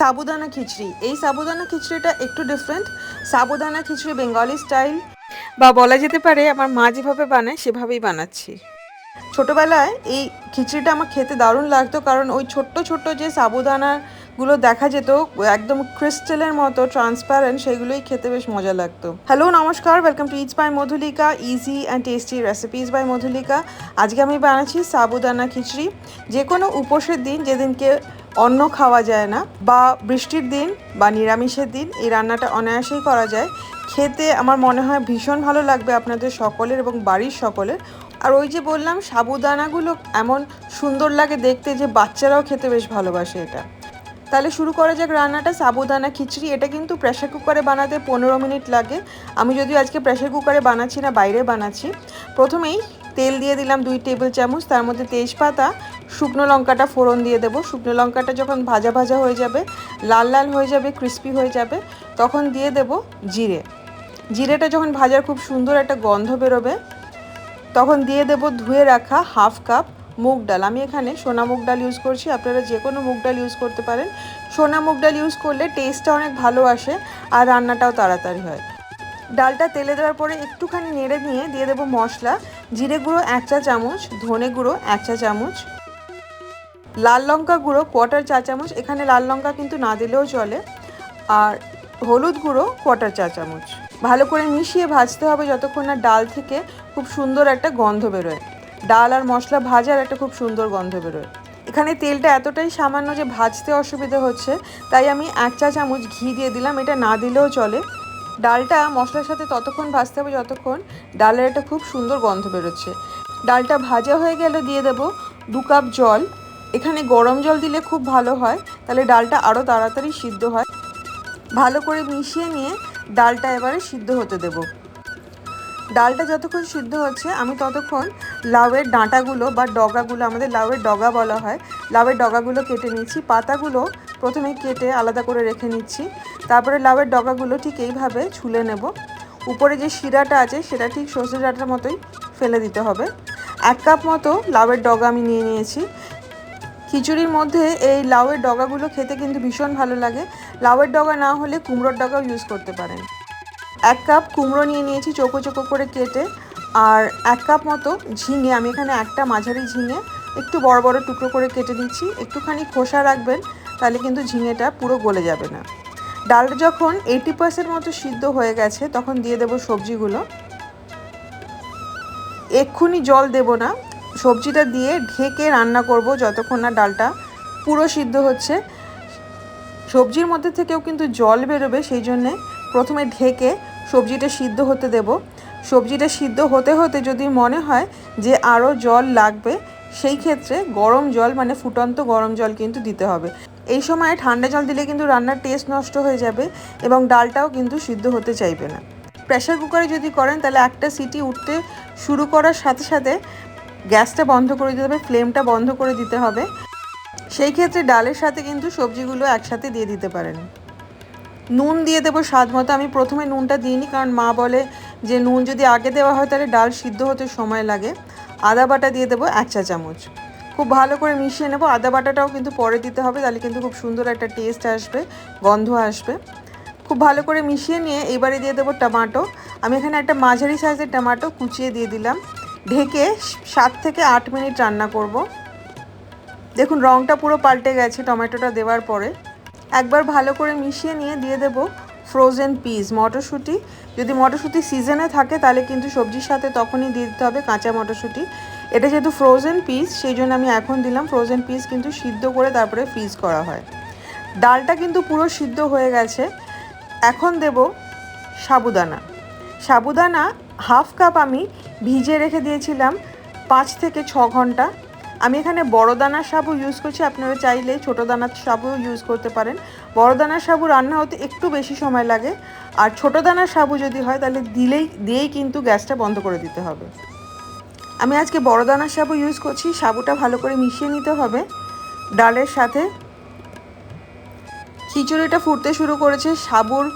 সাবুদানা খিচড়ি। এই সাবুদানা খিচড়িটা একটু different sabudana khichdi Bengali style বা বলা যেতে পারে, আমার মা যেভাবে বানায়, সেভাবেই বানাচ্ছি। ছোটোবেলায় এই খিচড়িটা আমার খেতে দারুণ লাগতো, কারণ ওই ছোট্ট ছোট্ট যে সাবুদানাগুলো দেখা যেত, একদম ক্রিস্টালের মতো ট্রান্সপারেন্ট সেগুলোই খেতে বেশ মজা লাগতো। হ্যালো নমস্কার welcome to it's by Madhulika easy and tasty recipes by Madhulika আজকে আমি বানাচ্ছি সাবুদানা খিচড়ি। যে কোনো উপোসের দিন, যেদিনকে অন্ন খাওয়া যায় না বা বৃষ্টির দিন বা নিরামিষের দিন এই রান্নাটা অনায়াসেই করা যায়। খেতে আমার মনে হয় ভীষণ ভালো লাগবে আপনাদের সকলের এবং বাড়ির সকলের। আর ওই যে বললাম, সাবুদানাগুলো এমন সুন্দর লাগে দেখতে যে বাচ্চারাও খেতে বেশ ভালোবাসে এটা। তাহলে শুরু করা যাক রান্নাটা। সাবুদানা খিচড়ি, এটা কিন্তু প্রেশার কুকারে বানাতে পনেরো মিনিট লাগে। আমি যদিও আজকে প্রেশার কুকারে বানাচ্ছি না, বাইরে বানাচ্ছি। প্রথমেই তেল দিয়ে দিলাম দুই টেবিল চামচ, তার মধ্যে তেজপাতা, শুকনো লঙ্কাটা ফোড়ন দিয়ে দেবো। শুকনো লঙ্কাটা যখন ভাজা ভাজা হয়ে যাবে, লাল লাল হয়ে যাবে ক্রিস্পি হয়ে যাবে, তখন দিয়ে দেব জিরে। জিরেটা যখন ভাজার খুব সুন্দর একটা গন্ধ বেরোবে, তখন দিয়ে দেব ধুয়ে রাখা হাফ কাপ মুগ ডাল। আমি এখানে সোনা মুগ ডাল ইউজ করছি, আপনারা যে কোনো মুগ ডাল ইউজ করতে পারেন। সোনা মুগ ডাল ইউজ করলে টেস্টটা অনেক ভালো আসে আর রান্নাটাও তাড়াতাড়ি হয়। ডালটা তেলে দেওয়ার পরে একটুখানি নেড়ে নিয়ে দিয়ে দেবো মশলা। জিরে গুঁড়ো এক চা চামচ, ধনে গুঁড়ো এক চা চামচ, লাল লঙ্কা গুঁড়ো কোয়াটার চা চামচ। এখানে লাল লঙ্কা কিন্তু না দিলেও চলে। আর হলুদ গুঁড়ো কোয়াটার চা চামচ। ভালো করে মিশিয়ে ভাজতে হবে যতক্ষণ না ডাল থেকে খুব সুন্দর একটা গন্ধ বেরোয়। ডাল আর মশলা ভাজার একটা খুব সুন্দর গন্ধ বেরোয়। এখানে তেলটা এতটাই সামান্য যে ভাজতে অসুবিধা হচ্ছে, তাই আমি এক চা চামচ ঘি দিয়ে দিলাম। এটা না দিলেও চলে। ডালটা মশলার সাথে ততক্ষণ ভাজতে হবে, যতক্ষণ ডালের একটা খুব সুন্দর গন্ধ বেরোচ্ছে। ডালটা ভাজা হয়ে গেলে দিয়ে দেবো দু কাপ জল। এখানে গরম জল দিলে খুব ভালো হয়, তাহলে ডালটা আরও তাড়াতাড়ি সিদ্ধ হয়। ভালো করে মিশিয়ে নিয়ে ডালটা এবারে সিদ্ধ হতে দেব। ডালটা যতক্ষণ সিদ্ধ হচ্ছে, আমি ততক্ষণ লাউয়ের ডাঁটাগুলো বা ডগাগুলো, আমাদের লাউয়ের ডগা বলা হয়, লাউয়ের ডগাগুলো কেটে নিয়েছি। পাতাগুলো প্রথমে কেটে আলাদা করে রেখে নিচ্ছি। তারপরে লাউয়ের ডগাগুলো ঠিক এইভাবে ছুলে নেব। উপরে যে শিরাটা আছে, সেটা ঠিক সর্ষে ডাঁটার মতোই ফেলে দিতে হবে। এক কাপ মতো লাউয়ের ডগা আমি নিয়ে নিয়েছি। খিচুড়ির মধ্যে এই লাউয়ের ডগাগুলো খেতে কিন্তু ভীষণ ভালো লাগে। লাউয়ের ডগা না হলে কুমড়োর ডগাও ইউজ করতে পারেন। এক কাপ কুমড়ো নিয়ে নিয়েছি চোখো চোখো করে কেটে। আর এক কাপ মতো ঝিঙে, আমি এখানে একটা মাঝারি ঝিঙে একটু বড় বড় টুকরো করে কেটে দিচ্ছি। একটুখানি খোসা রাখবেন। তাহলে কিন্তু ঝিঙেটা পুরো গলে যাবে না। ডালটা যখন এইটি পার্সেন্ট মতো সিদ্ধ হয়ে গেছে, তখন দিয়ে দেবো সবজিগুলো। এক্ষুনি জল দেব না। সবজিটা দিয়ে ঢেকে রান্না করব যতক্ষণ না ডালটা পুরো সিদ্ধ হচ্ছে। সবজির মধ্যে থেকেও কিন্তু জল বেরোবে, সেই জন্যে প্রথমে ঢেকে সবজিটা সিদ্ধ হতে দেব। সবজিটা সিদ্ধ হতে হতে যদি মনে হয় যে আরও জল লাগবে, সেই ক্ষেত্রে গরম জল মানে ফুটন্ত গরম জল কিন্তু দিতে হবে। এই সময় ঠান্ডা জল দিলে কিন্তু রান্নার টেস্ট নষ্ট হয়ে যাবে এবং ডালটাও কিন্তু সিদ্ধ হতে চাইবে না। প্রেশার কুকারে যদি করেন, তাহলে একটা সিটি উঠতে শুরু করার সাথে সাথে গ্যাসটা বন্ধ করে দিতে হবে, ফ্লেমটা বন্ধ করে দিতে হবে। সেই ক্ষেত্রে ডালের সাথে কিন্তু সবজিগুলো একসাথে দিয়ে দিতে পারেন। নুন দিয়ে দেবো স্বাদ মতো। আমি প্রথমে নুনটা দিইনি কারণ মা বলে যে নুন যদি আগে দেওয়া হয়, তাহলে ডাল সিদ্ধ হতে সময় লাগে। আদা বাটা দিয়ে দেবো এক চা চামচ খুব ভালো করে মিশিয়ে নেব। আদা বাটাটাও কিন্তু পরে দিতে হবে, তাহলে কিন্তু খুব সুন্দর একটা টেস্ট আসবে, গন্ধ আসবে। খুব ভালো করে মিশিয়ে নিয়ে এবারে দিয়ে দেবো টমাটো। আমি এখানে একটা মাঝারি সাইজের টমাটো কুচিয়ে দিয়ে দিলাম। ঢেকে সাত থেকে আট মিনিট রান্না করব। দেখুন রঙটা পুরো পাল্টে গেছে টমেটোটা দেওয়ার পরে। একবার ভালো করে মিশিয়ে নিয়ে দিয়ে দেব ফ্রোজেন পিস মটরশুঁটি। যদি মটরশুঁটি সিজনে থাকে, তাহলে কিন্তু সবজির সাথে তখনই দিয়ে দিতে হবে কাঁচা মটরশুঁটি। এটা যেহেতু ফ্রোজেন পিস সেই জন্য আমি এখন দিলাম ফ্রোজেন পিস কিন্তু সিদ্ধ করে তারপরে ফ্রিজ করা হয়। ডালটা কিন্তু পুরো সিদ্ধ হয়ে গেছে। এখন দেব সাবুদানা। সাবুদানা হাফ কাপ আমি ভিজে রেখে দিয়েছিলাম পাঁচ থেকে ছ ঘণ্টা। আমি এখানে বড় দানার সাবু ইউজ করছি, আপনারা চাইলে ছোটো দানার সাবু ইউজ করতে পারেন। বড় দানার সাবু রান্না হতে একটু বেশি সময় লাগে। আর ছোটো দানার সাবু যদি হয়, তাহলে দিলেই, দিয়েই কিন্তু গ্যাসটা বন্ধ করে দিতে হবে। আমি আজকে বড় দানার সাবু ইউজ করছি সাবুটা ভালো করে মিশিয়ে নিতে হবে। ডালের সাথে খিচুড়িটা ফুটতে শুরু করেছে, সাবুর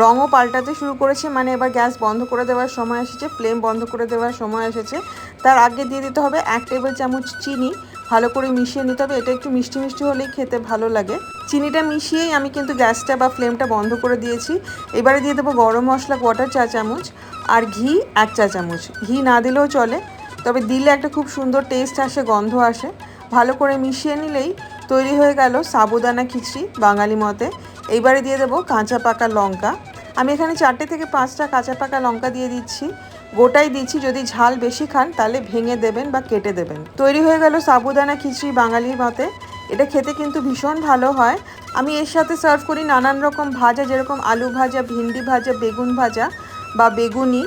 রঙও পাল্টাতে শুরু করেছে মানে এবার গ্যাস বন্ধ করে দেওয়ার সময় এসেছে ফ্লেম বন্ধ করে দেওয়ার সময় এসেছে। তার আগে দিয়ে দিতে হবে এক টেবিল চামচ চিনি, ভালো করে মিশিয়ে নিতে হবে, এটা একটু মিষ্টি মিষ্টি হলেই খেতে ভালো লাগে। চিনিটা মিশিয়েই আমি কিন্তু গ্যাসটা বা ফ্লেমটা বন্ধ করে দিয়েছি। এবারে দিয়ে দেবো গরম মশলা কোয়াটার চা চামচ, আর ঘি এক চা চামচ। ঘি না দিলেও চলে। তবে দিলে একটা খুব সুন্দর টেস্ট আসে, গন্ধ আসে। ভালো করে মিশিয়ে নিলেই তৈরি হয়ে গেল সাবুদানা খিচড়ি বাঙালি মতে। এইবারে দিয়ে দেবো কাঁচা পাকা লঙ্কা। আমি এখানে চারটে থেকে পাঁচটা কাঁচা পাকা লঙ্কা দিয়ে দিচ্ছি। গোটাই দিচ্ছি, যদি ঝাল বেশি খান তাহলে ভেঙে দেবেন বা কেটে দেবেন। তৈরি হয়ে গেল সাবুদানা খিচড়ি বাঙালির মতে। এটা খেতে কিন্তু ভীষণ ভালো হয়। আমি এর সাথে সার্ভ করি নানান রকম ভাজা, যেরকম আলু ভাজা, ভিন্ডি ভাজা, বেগুন ভাজা বা বেগুনি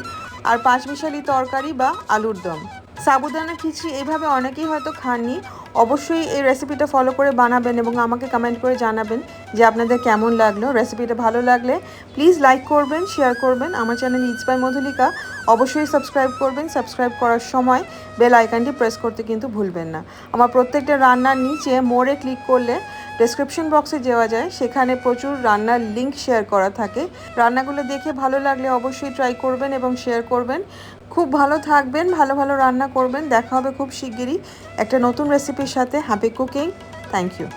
আর পাঁচমিশালি তরকারি বা আলুর দম। সাবুদানা খিচড়ি এইভাবে অনেকেই হয়তো খাননি। অবশ্যই এই রেসিপিটা ফলো করে বানাবেন এবং আমাকে কমেন্ট করে জানাবেন যে আপনাদের কেমন লাগল। রেসিপিটা ভালো লাগলে প্লিজ লাইক করবেন শেয়ার করবেন। আমার চ্যানেল ইটস বাই মধুলিকা অবশ্যই সাবস্ক্রাইব করবেন। সাবস্ক্রাইব করার সময় বেল আইকনটি প্রেস করতে কিন্তু ভুলবেন না। আমার প্রত্যেকটা রান্নার নিচে মোড়ে ক্লিক করলে ডেসক্রিপশন বক্সে যাওয়া যায়। সেখানে প্রচুর রান্নার লিঙ্ক শেয়ার করা থাকে। রান্নাগুলো দেখে ভালো লাগলে অবশ্যই ট্রাই করবেন এবং শেয়ার করবেন। খুব ভালো থাকবেন, ভালো ভালো রান্না করবেন। দেখা হবে খুব শিগগিরই একটা নতুন রেসিপির সাথে হ্যাপি কুকিং থ্যাংক ইউ